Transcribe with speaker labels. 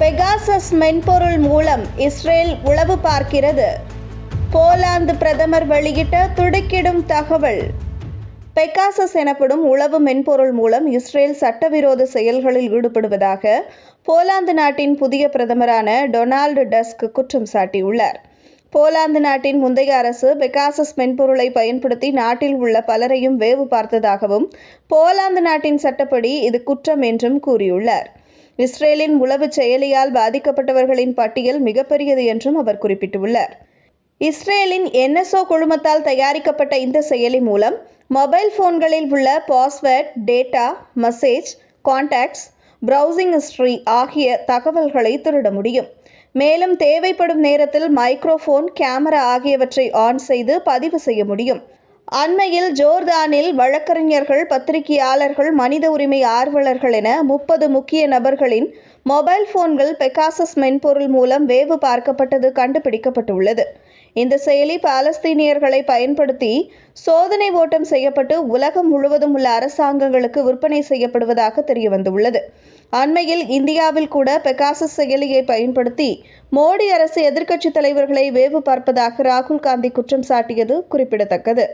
Speaker 1: Pegasus மென்பொருள் மூலம் Israel உளவு பார்க்கிறது. போலாந்து பிரதமர் வெளியிட்ட துடுக்கிடும் தகவல். பெகாசஸ் எனப்படும் உளவு மென்பொருள் மூலம் இஸ்ரேல் சட்டவிரோத செயல்களில் ஈடுபடுவதாக போலாந்து நாட்டின் புதிய பிரதமரான டொனால்டு டஸ்க் குற்றம் சாட்டியுள்ளார். போலாந்து நாட்டின் முந்தைய அரசு பெகாசஸ் மென்பொருளை பயன்படுத்தி நாட்டில் உள்ள பலரையும் வேவு பார்த்ததாகவும் போலாந்து நாட்டின் சட்டப்படி இது குற்றம் என்றும் கூறியுள்ளார். இஸ்ரேலின் உளவு செயலியால் பாதிக்கப்பட்டவர்களின் பட்டியல் மிகப்பெரியது என்றும் அவர் குறிப்பிட்டுள்ளார். இஸ்ரேலின் என்எஸ்ஓ குழுமத்தால் தயாரிக்கப்பட்ட இந்த செயலி மூலம் மொபைல் போன்களில் உள்ள password data message contacts browsing history ஆகிய தகவல்களை திருட முடியும். மேலும் தேவைப்படும் நேரத்தில் மைக்ரோஃபோன் கேமரா ஆகியவற்றை ஆன் செய்து பதிவு செய்ய முடியும். அண்மையில் ஜோர்தானில் வழக்கறிஞர்கள் பத்திரிகையாளர்கள் மனித உரிமை ஆர்வலர்கள் என முப்பது முக்கிய நபர்களின் மொபைல் போன்கள் பெகாசஸ் மென்பொருள் மூலம் வேவு பார்க்கப்பட்டது கண்டுபிடிக்கப்பட்டுள்ளது. இந்த செயலி பாலஸ்தீனியர்களை பயன்படுத்தி சோதனை ஓட்டம் செய்யப்பட்டு உலகம் முழுவதும் உள்ள அரசாங்கங்களுக்கு விற்பனை செய்யப்படுவதாக தெரியவந்துள்ளது. அண்மையில் இந்தியாவில் கூட பெகாசஸ் செயலியை பயன்படுத்தி மோடி அரசு எதிர்க்கட்சித் தலைவர்களை வேவு பார்ப்பதாக ராகுல் காந்தி குற்றம் சாட்டியது குறிப்பிடத்தக்கது.